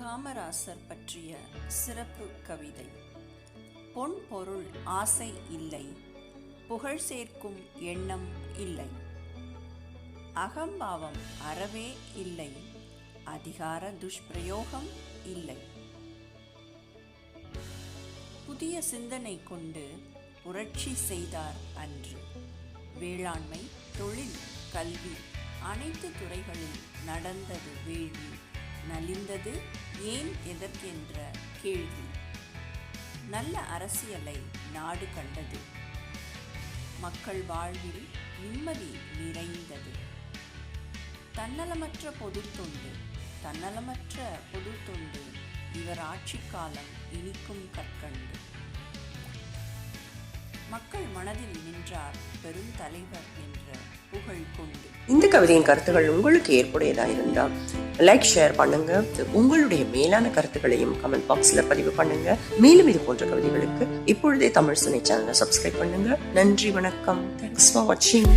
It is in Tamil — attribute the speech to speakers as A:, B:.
A: காமராசர் பற்றிய சிறப்பு கவிதை. பொன் பொருள் ஆசை இல்லை புகழ் சேர்க்கும் எண்ணம் இல்லை. அகம்பாவம் அறவே இல்லை அதிகார துஷ்பிரயோகம் இல்லை. புதிய சிந்தனை கொண்டு புரட்சி செய்தார் அன்று. வேளாண்மை தொழில் கல்வி அனைத்து துறைகளில் நடந்தது வேள்வி. நலிந்தது ஏன் எதற்கென்ற கேள்வி. நல்ல அரசியலை நாடு கண்டது. மக்கள் வாழ்வில் நிம்மதி நிறைந்தது. தன்னலமற்ற பொது தொண்டு தன்னலமற்ற பொது தொண்டு இவர் ஆட்சி காலம் இனிக்கும் கற்கண்டு. மக்கள் மனதில் நின்றார் பெரும் தலைவர் என்ற புகழ் கொண்டு.
B: இந்த கவிதையின் கருத்துகள் உங்களுக்கு ஏற்புடையதாக இருந்தால் லைக் ஷேர் பண்ணுங்க. உங்களுடைய மேலான கருத்துக்களையும் கமெண்ட் பாக்ஸ்ல பதிவு பண்ணுங்க. மேலும் இது போன்ற கவிதைகளுக்கு இப்பொழுதே தமிழ் சுனை சேனலை சப்ஸ்கிரைப் பண்ணுங்க. நன்றி வணக்கம். தேங்க்ஸ் ஃபார் வாட்சிங்